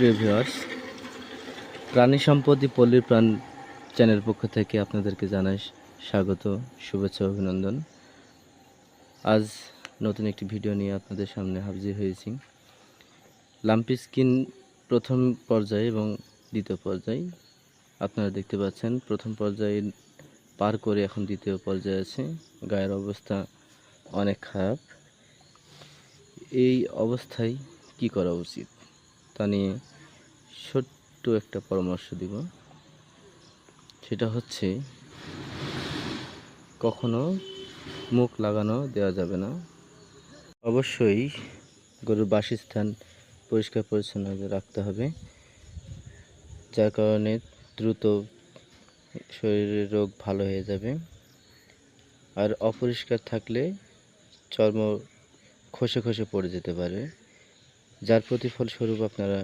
প্রিয় ভিউয়ার্স প্রাণী সম্পদ পল্লীর প্রাণ চ্যানেল পক্ষ থেকে আপনাদেরকে জানাই স্বাগত, শুভেচ্ছা, অভিনন্দন। আজ নতুন একটি ভিডিও নিয়ে আপনাদের সামনে হাজির হয়েছি। লাম্পি স্কিন প্রথম পর্যায়ে এবং দ্বিতীয় পর্যায়ে। আপনারা দেখতে পাচ্ছেন, প্রথম পর্যায়ে পার করে এখন দ্বিতীয় পর্যায়ে আছে। গায়ের অবস্থা অনেক খারাপ। এই অবস্থায় কি করা উচিত? তা নিয়ে ছোট্ট একটা পরামর্শ দিব। সেটা হচ্ছে, কখনো মুখ লাগানো দেওয়া যাবে না। অবশ্যই গরুর বাসস্থান পরিষ্কার পরিচ্ছন্ন রাখতে হবে, যার কারণে দ্রুত শরীরের রোগ ভালো হয়ে যাবে। আর অপরিষ্কার থাকলে চর্ম খসে খসে পড়ে যেতে পারে। যার প্রতিফল স্বরূপ আপনারা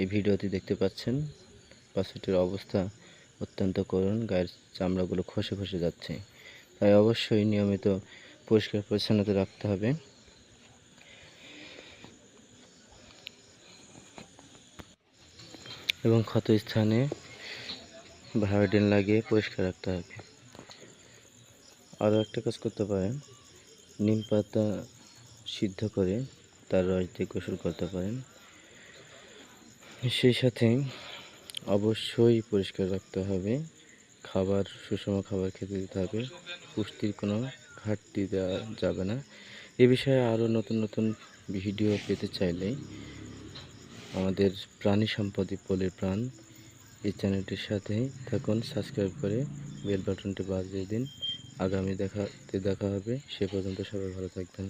এই ভিডিওটি দেখতে পাচ্ছেন বাছুরটির অবস্থা অত্যন্ত করুণ, গায়ের চামড়াগুলো খসে খসে যাচ্ছে। তাই অবশ্যই নিয়মিত পরিষ্কার পরিচ্ছন্নতা রাখতে হবে। এবং ক্ষত স্থানে ভায়োডিন লাগিয়ে পরিষ্কার রাখতে হবে। আরও একটা কাজ করতে পারেন, নিম পাতা সিদ্ধ করে তার রস দিয়ে গোসল করতে পারেন। সেই সাথে অবশ্যই পরিষ্কার রাখতে হবে। খাবার, সুষম খাবার খেতে দিতে হবে। পুষ্টির কোনো ঘাটতি দেওয়া যাবে না। এ বিষয়ে আরও নতুন নতুন ভিডিও পেতে চাইলে আমাদের প্রাণী সম্পদই পলের প্রাণ এই চ্যানেলটির সাথে থাকুন। সাবস্ক্রাইব করে বেল বাটনটি বাজিয়ে দিন। আগামী দেখাতে দেখা হবে। সে পর্যন্ত সবাই ভালো থাকবেন।